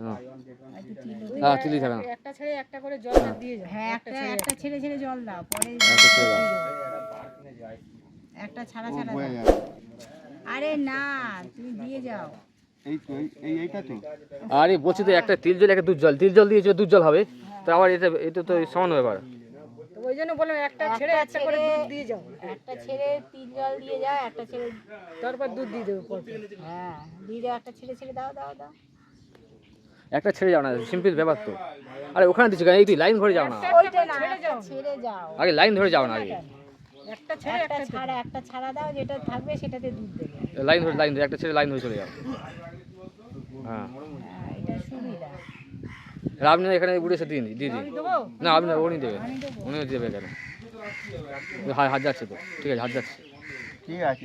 হ্যাঁ। হ্যাঁ থাকে না। একটা ছেড়ে একটা করে জলটা দিয়ে যাও। হ্যাঁ একটা একটা ছেড়ে। ছেড়ে জল দাও পরে একটা ছেড়ে ছাড়া আরে না তুমি দিয়ে যাও। আরে বলছি তো একটা তিল জল একটা দুধ জল। তিল জল দিয়েছে দুধ জল হবে তো আবার এটা এটা তো সমান ব্যাপার। তো ওই জন্য বললাম একটা ছেড়ে একটা করে দুধ দিয়ে যাও। একটা ছেড়ে তিল জল দিয়ে যাও একটা ছেড়ে তারপর দুধ দিয়ে দেবো হ্যাঁ দিয়ে যাও একটা ছেড়ে ছেড়ে দাও দাও দাও। একটা ছেড়ে যাও না সিম্পল ব্যাপার তো। আরে ওখানে দিচ্ছি কেন? এই তুই লাইন ধরে যাও না। ওইটা না একটা ছেড়ে যাও। আগে লাইন ধরে যাও না আগে। একটা ছেড়ে একটা ছাড়া একটা ছাড়া দাও যেটা থাকবে সেটাতে দুধ দেবে। লাইন ধরে লাইন ধরে একটা ছেড়ে লাইন ধরে চলে যাও। হ্যাঁ। হ্যাঁ আপনি এখানে উড়ে এসে দিন দিয়ে দিন না আপনি উনি দেবেন উনি দেবে। এখানে। হাত হাত যাচ্ছে তো। ঠিক আছে হাত যাচ্ছে। ঠিক আছে।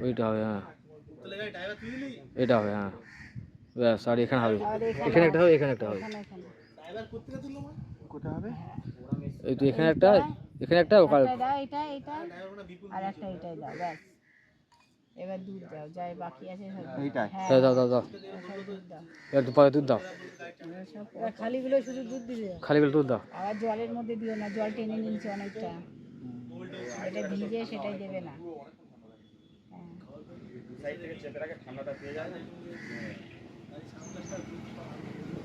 ওইটা হবে হ্যাঁ এটা হবে হ্যাঁ ব্যাস আর এখানে হবে এখানে একটা হবে এখানে একটা হবে এখানে এখানে হবে? এই তো এখানে একটা এখানে একটা ওখানে এটা এটা। আর একটা এটাই দাও ব্যাস। এবার দুধ দাও যাই বাকি আছে। এইটাই। হ্যাঁ। দাও দাও দাও দাও। দুধ দাও। এবার দু পরে দুধ দাও। খালিগুলো শুধু দুধ দিয়ে যাও দুধ দাও। আবার জলের মধ্যে দিও না জল টেনে নিচ্ছে অনেকটা। যেটা ভিজে সেটাই দেবে না। হ্যাঁ। আর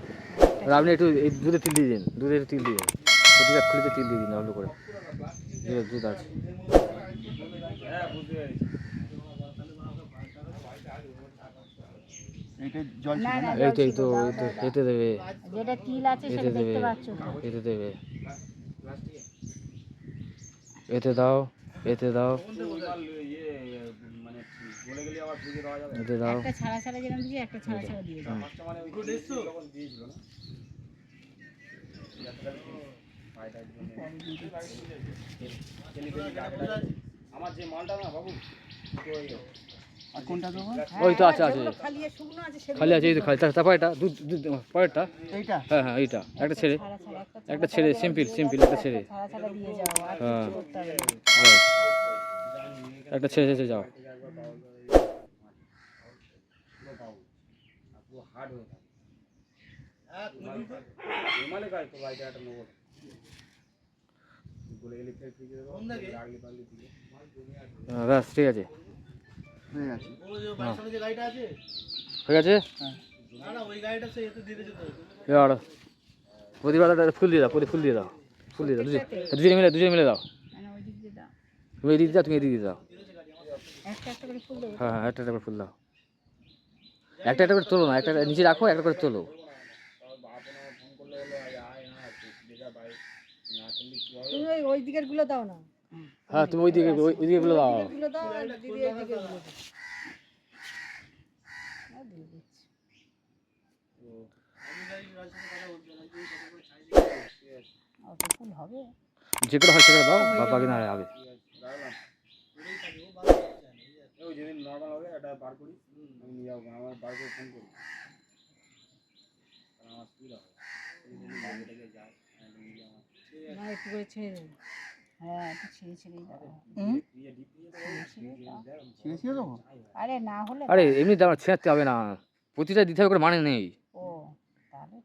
আপনি একটু এই দুধে তিল দিয়ে দিন দুধে একটু তিল দিয়ে দিন। প্রতিটা খুলিতে তিল দিয়ে দিন ভালো করে। দুধ দুধ আছে। তো। এতে দেবে। এতে দেবে। এতে দেবে। এতে দাও এতে দাও। দাও। একটা ছাড়া ছাড়া যেরকম দিয়েছি একটা ছাড়া ছাড়া দিয়ে দাও। আর কোনটা দেবো? ওই তো আছে আছে খালি শুকনো আছে খালি আছে এই তো খালি। তারপর এটা দুধ দুধ পরেরটা? এইটা? হ্যাঁ হ্যাঁ এইটা। একটা ছেড়ে। ছাড়া ছাড়া একটা একটা ছেড়ে সিম্পল সিম্পল একটা ছেড়ে। ছাড়া ছাড়া দিয়ে যাও। আর হ্যাঁ। কিছু করতে হবে না। ব্যাস। একটা ছেড়ে ছেড়ে যাও হ্যাঁ, ব্যাস ঠিক আছে। হয়ে ঠিক আছে? আলাদা ফুল দিয়ে দাও ফুল দিয়ে দাও। ফুল দিয়ে দাও দুজনে মিলে দুজনে মিলে দাও। ওই দিয়ে দাও তুমি এদিকে দাও তুমি এদিকে দাও। হ্যাঁ হ্যাঁ একটা একটা করে ফুল দাও। একটা একটা করে তোলো না একটা নিচে রাখো একটা করে তোলো। তুমি ওই ওই দিকেরগুলো দাও না। হ্যাঁ তুমি ওই দিকে ওই দিকে গুলো দাও। গুলো দাও আর দিদি এই দিকেরগুলো দাও আর দিয়ে দিচ্ছি অত ফুল হবে যে করে হয় সেগুলো দাও বা বাকি না হয় হবে না একটু করে ছেড়ে দেবো। হ্যাঁ ছিঁড়ে ছিঁড়েই দাও হুম? ছিঁড়ে ছিঁড়ে ছিঁড়ে ছিঁড়ে দেবো আরে না হলে আরে এমনি দাও ছেঁড়তে হবে না। প্রতিটা দিতে হবে করে মানে নেই।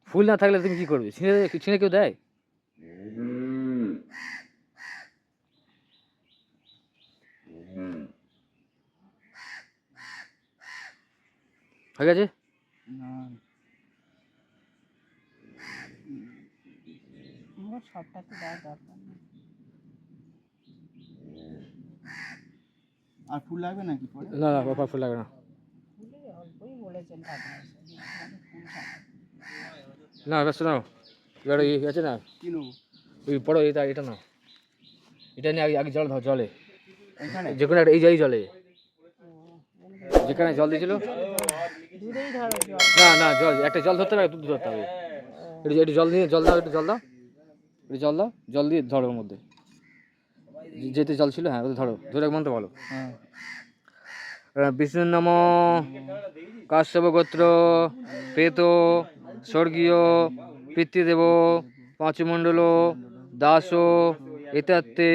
ফুল না থাকলে তুমি কি করবে? ছিঁড়ে ছিঁড়ে কেউ দেয়? হয়ে গেছে? না। সবটা তো দেওয়ার দরকার আর ফুল লাগবে নাকি পরে? না না ফুল লাগে না। অল্পই বলেছেন না ব্যস্ত নাও এবার এই আছে না? কি নেব? ওই বড় এটা এটা না এটা নিয়ে আগে আগে জল দাও জলে। যে কোনো একটা এই জলে। যেখানে জল দিয়েছিল? না না জল একটা জল ধরতে হবে দুধ ধরতে হবে। একটু একটু জল দিয়ে জল দাও একটু জল দাও। একটু জল দাও জল দিয়ে ধরো ওর মধ্যে। যেতে জল ছিল হ্যাঁ ওটা ধরো ধরে মন্ত্র বলো। হ্যাঁ। বিষ্ণু নম কাশ্যপ গোত্র প্রেত স্বর্গীয় পিতৃদেব পাঁচমণ্ডল দাস এতাত্তে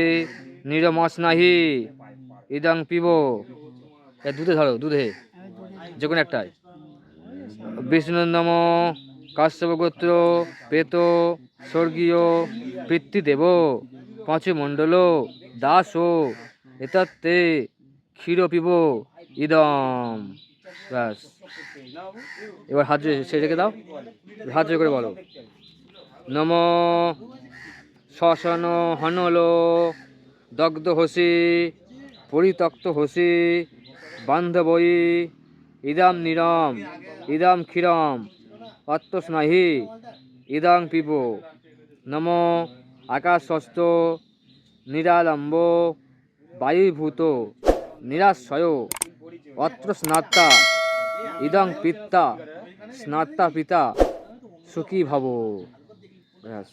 নিরমাস নাহি ইদাং পিব। দুধে ধরো, দুধে। যে কোনো একটাই। বিষ্ণু নম কাশ্যপ গোত্র প্রেত স্বর্গীয় পিতৃদেব পাঁচমণ্ডল দাস এতাত্তে ক্ষীর পিব ইদম। ব্যাস। এবার হাত রেখে দাও। হাত করে বলো। নম শ্মশান হনল দগ্ধ হসি পরিত্যক্ত হসি বান্ধবই ইদাম নিরম, ইদাম ক্ষীরম অত্তস্নাহি ইদাং পিব, নম আকাশস্থ, নিরালম্ব, বায়ুভূত, নিরাশ্রয়, অত্র স্নাত্তা, ইদং পিত্তা, স্নাত্তা পিতা, সুখী ভব। ব্যাস।